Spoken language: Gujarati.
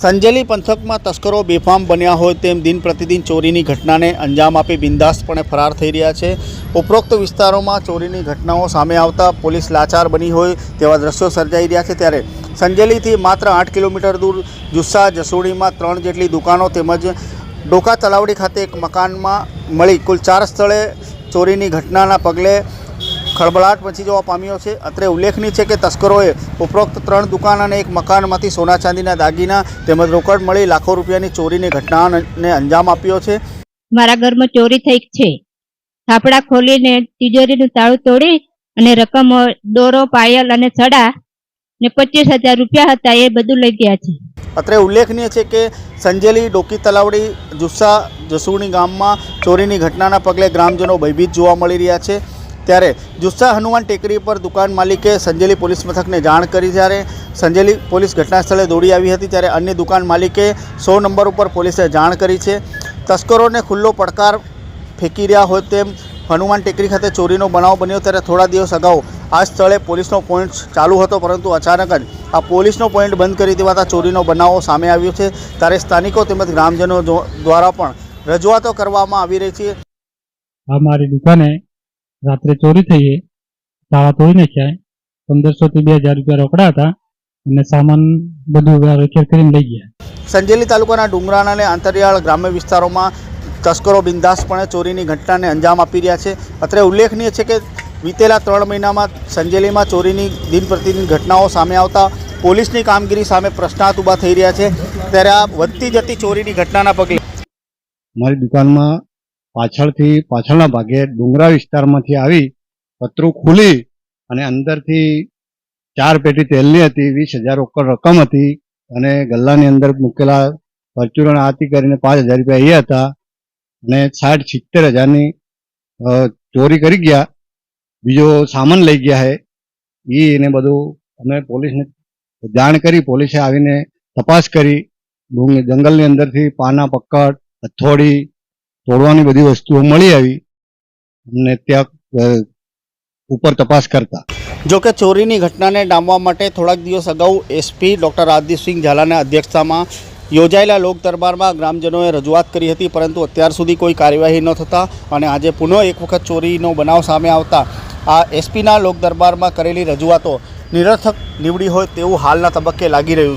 સંજેલી પંથકમાં તસ્કરો બેફામ બન્યા હોય તેમ દિન પ્રતિદિન ચોરીની ઘટનાને અંજામ આપી બિંદાસ્તપણે ફરાર થઈ રહ્યા છે. ઉપરોક્ત વિસ્તારોમાં ચોરીની ઘટનાઓ સામે આવતા પોલીસ લાચાર બની હોય તેવા દ્રશ્યો સર્જાઈ રહ્યા છે ત્યારે સંજેલીથી માત્ર આઠ કિલોમીટર દૂર જુસ્સા જસોડીમાં ત્રણ જેટલી દુકાનો તેમજ ડોકા તલાવડી ખાતે એક મકાનમાં મળી કુલ ચાર સ્થળે ચોરીની ઘટનાના પગલે ખળબળાટ મચી જવા પામ્યો છે. અત્રે ઉલ્લેખનીય છે કે તસ્કરોએ ઉપરોક્ત ત્રણ દુકાન અને એક મકાનમાંથી સોના ચાંદીના દાગીના તેમજ રોકડ મળી લાખો રૂપિયાની ચોરીની ઘટનાને અંજામ આપ્યો છે. મારા ઘરમાં ચોરી થઈ છે. થાપડા ખોલીને તિજોરીનું તાળું તોડી અને રકમ દોરો પાયલ અને સડા ને પચીસ હજાર રૂપિયા હતા એ બધું લઈ ગયા છે. અત્રે ઉલ્લેખનીય છે કે સંજેલી ડોકી તલાવડી જુસ્સા જસુણી ગામમાં ચોરીની ઘટનાના પગલે ગ્રામજનો ભયભીત જોવા મળી રહ્યા છે. ત્યારે જુસ્સા હનુમાન ટેકરી પર દુકાન માલિકે સંજેલી પોલીસ મથકને જાણ કરી જ્યારે સંજેલી પોલીસ ઘટના સ્થળે દોડી આવી હતી ત્યારે અન્ય દુકાન માલિકે સો નંબર ઉપર પોલીસે જાણ કરી છે. તસ્કરોને ખુલ્લો પડકાર ફેંકી રહ્યા હોય તેમ હનુમાન ટેકરી ખાતે ચોરીનો બનાવ બન્યો ત્યારે થોડા દિવસ અગાઉ આ સ્થળે પોલીસનો પોઈન્ટ ચાલુ હતો, પરંતુ અચાનક જ આ પોલીસનો પોઈન્ટ બંધ કરી દેવાતા ચોરીનો બનાવો સામે આવ્યો છે. ત્યારે સ્થાનિકો તેમજ ગ્રામજનો દ્વારા પણ રજૂઆતો કરવામાં આવી રહી છે. આ મારી દુકાને રાત્રે ચોરી થઈ તાળા તોડી નાખ્યા પંદરસો થી બે હજાર રૂપિયા રોકડા હતા અને સામાન બધું વેચેર કરીને લઈ ગયા. સંજેલી તાલુકાના ડુંગરાણા અને આંતરિયાળ ગ્રામ્ય વિસ્તારોમાં તસ્કરો બિંદાસપણે ચોરીની ઘટનાને અંજામ આપી રહ્યા છે. અત્રે ઉલ્લેખનીય છે કે વીતેલા ત્રણ મહિનામાં સંજેલીમાં ચોરીની દિન પ્રતિદિન ઘટનાઓ સામે આવતા પોલીસની કામગીરી સામે પ્રશ્નાર્થ ઊભા થઈ રહ્યા છે. ત્યારે આ વધતી જતી ચોરીની ઘટનાના પગલે મારી દુકાનમાં પાછળથી, પાછળના ભાગે ડુંગરા વિસ્તારમાંથી આવી પતરું ખુલી અને અંદરથી ચાર પેટી તેલની હતી, વીસ હજાર રોકડ રકમ હતી અને ગલ્લાની અંદર મૂકેલા પરચુરણ આતી કરીને પાંચ હજાર રૂપિયા એ હતા અને સાઠ સિત્તેર હજારની ચોરી કરી ગયા. બીજો સામાન લઈ ગયા હે. એને બધું અમે પોલીસને જાણ કરી, પોલીસે આવીને તપાસ કરી. જંગલની અંદરથી પાના, પકડ, હથોડી તોડવાની બધી વસ્તુઓ મળી આવી અને ત્યાં ઉપર તપાસ કરતા. જો કે ચોરીની ઘટનાને ડામવા માટે થોડાક દિવસ અગાઉ એસપી ડૉક્ટર રાજદીપસિંહ ઝાલાના અધ્યક્ષતામાં યોજાયેલા લોક દરબારમાં ગ્રામજનોએ રજૂઆત કરી હતી, પરંતુ અત્યાર સુધી કોઈ કાર્યવાહી ન થતાં અને આજે પુનઃ એક વખત ચોરીનો બનાવ સામે આવતા આ એસપીના લોક દરબારમાં કરેલી રજૂઆતો નિરર્થક નીવડી હોય તેવું હાલના તબક્કે લાગી રહ્યું છે.